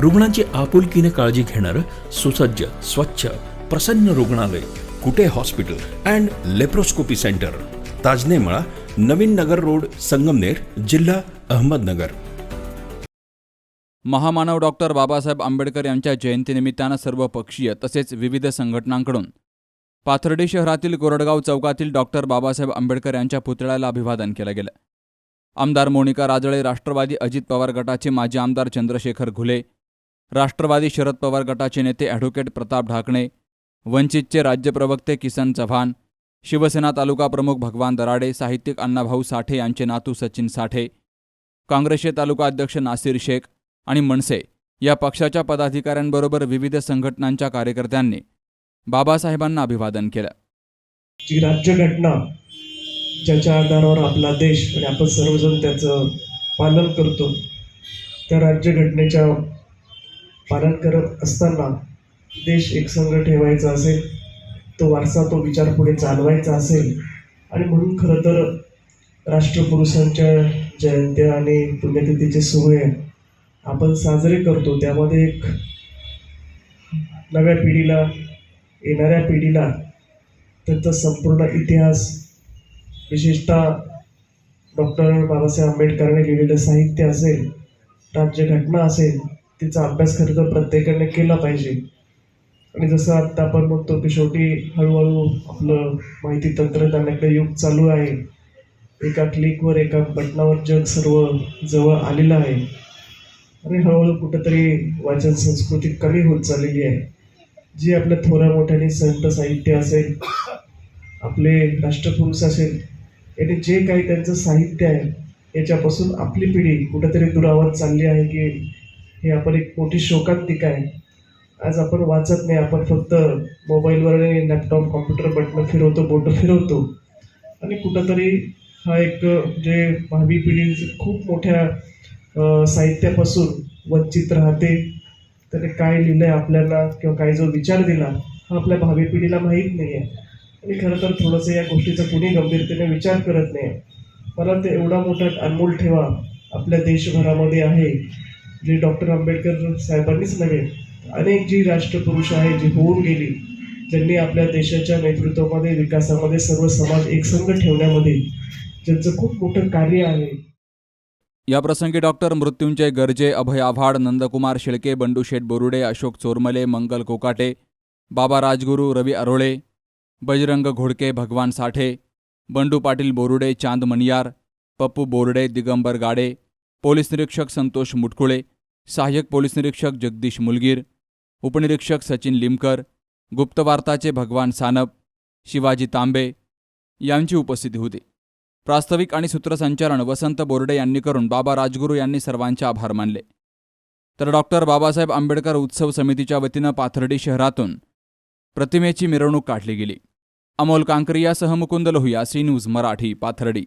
रुग्णांची आपुलकीने काळजी घेणारं सुसज्ज स्वच्छ प्रसन्न रुग्णालय Kute hospital and laparoscopy centre. Tajnemala Naveen Nagar road Sangamner जिल्हा अहमदनगर. महामानव डॉक्टर बाबासाहेब आंबेडकर यांच्या जयंतीनिमित्तानं सर्व पक्षीय तसेच विविध संघटनांकडून पाथर्डी शहरातील कोरडगाव चौकातील डॉक्टर बाबासाहेब आंबेडकर यांच्या पुतळ्याला अभिवादन केलं गेलं. आमदार मोनिका राजळे राष्ट्रवादी अजित पवार गटाचे माजी आमदार चंद्रशेखर घुले राष्ट्रवादी शरद पवार गटाचे नेते ॲडव्होकेट प्रताप ढाकणे वंचितचे राज्य प्रवक्ते किसन चव्हाण शिवसेना तालुका प्रमुख भगवान दराडे साहित्यिक अण्णाभाऊ साठे यांचे नातू सचिन साठे काँग्रेसचे तालुका अध्यक्ष नासिर शेख आणि मनसे या पक्षाच्या पदाधिकाऱ्यांबरोबर विविध संघटनांच्या कार्यकर्त्यांनी बाबासाहेबांना अभिवादन केलं. जी राज्यघटना ज्याच्या आधारावर आपला देश आणि आपण सर्वजण त्याचं पालन करतो त्या राज्यघटनेच्या पालन करत असताना देश एकसंघ ठेवायचा असेल तो वारसा तो विचार पुढे चालवायचा असेल आणि म्हणून खरं तर राष्ट्रपुरुषांच्या जयंत्या आणि पुण्यतिथीचे सोहळे आपण साजरे करतो. त्यामध्ये एक नव्या पिढीला येणाऱ्या पिढीला त्यांचा संपूर्ण इतिहास विशेषतः डॉक्टर बाबासाहेब आंबेडकरांनी लिहिलेलं साहित्य असेल राज्यघटना असेल तिचा अभ्यास खरं तर प्रत्येकाने केला पाहिजे. आणि जसं आत्ता आपण म्हणतो की शेवटी हळूहळू आपलं माहिती तंत्रज्ञानाकडे युग चालू आहे. एका क्लिकवर एका बटनावर जग सर्व जवळ आलेलं आहे. आणि हळूहळू कुठंतरी वाचन संस्कृती कमी होत चाललेली आहे. जी आपल्या थोड्या मोठ्याने संत साहित्य असेल आपले राष्ट्रपुरुष असेल याने जे काही त्यांचं साहित्य आहे याच्यापासून आपली पिढी कुठंतरी दुरावत चालली आहे की हे आपण एक मोठी शोकांतिका आहे. आज आपण वाचत नाही आपण फक्त मोबाईलवर आणि लॅपटॉप कॉम्प्युटर बटणं फिरवतो बोटं फिरवतो. आणि कुठंतरी हा एक जे भावी पिढी खूप मोठ्या साहित्यापासून वंचित राहते. त्याने काय लिहिलं आहे आपल्याला किंवा काय जो विचार दिला हा आपल्या भावी पिढीला माहीत नाही आहे आणि खरं तर थोडंसं या गोष्टीचा कुणी गंभीरतेने विचार करत नाही. मला ते एवढा मोठा अनमोल ठेवा आपल्या देशभरामध्ये आहे. जे डॉक्टर आंबेडकर साहेबांनीच नव्हे अनेक जी राष्ट्रपुरुष आहे जी होऊन गेली ज्यांनी आपल्या देशाच्या नेतृत्वामध्ये विकासामध्ये सर्व समाज एकसंघ ठेवण्यामध्ये ज्यांचं खूप मोठं कार्य आहे. या प्रसंगी डॉक्टर मृत्युंजय गर्जे अभय आव्हाड नंदकुमार शेळके बंडू शेठ बोरुडे अशोक चोरमले मंगल कोकाटे बाबा राजगुरू रवी अरोळे बजरंग घोडके भगवान साठे बंडू पाटील बोरुडे चांद मनियार पप्पू बोर्डे दिगंबर गाडे पोलीस निरीक्षक संतोष मुटकुळे सहाय्यक पोलीस निरीक्षक जगदीश मुलगीर उपनिरीक्षक सचिन लिमकर गुप्तवार्ताचे भगवान सानप शिवाजी तांबे यांची उपस्थिती होती. प्रास्ताविक आणि सूत्रसंचालन वसंत बोर्डे यांनी करून बाबा राजगुरू यांनी सर्वांचे आभार मानले. तर डॉक्टर बाबासाहेब आंबेडकर उत्सव समितीच्या वतीनं पाथर्डी शहरातून प्रतिमेची मिरवणूक काढली गेली. Amol कांकरियासह Mukund Lohiya C news Marathi Pathardi.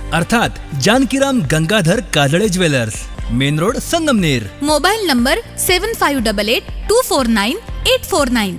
अर्थात Jankiram Gangadhar Kajale jewellers main road Sangamner. Mobile number seven five double eight two four nine eight four nine.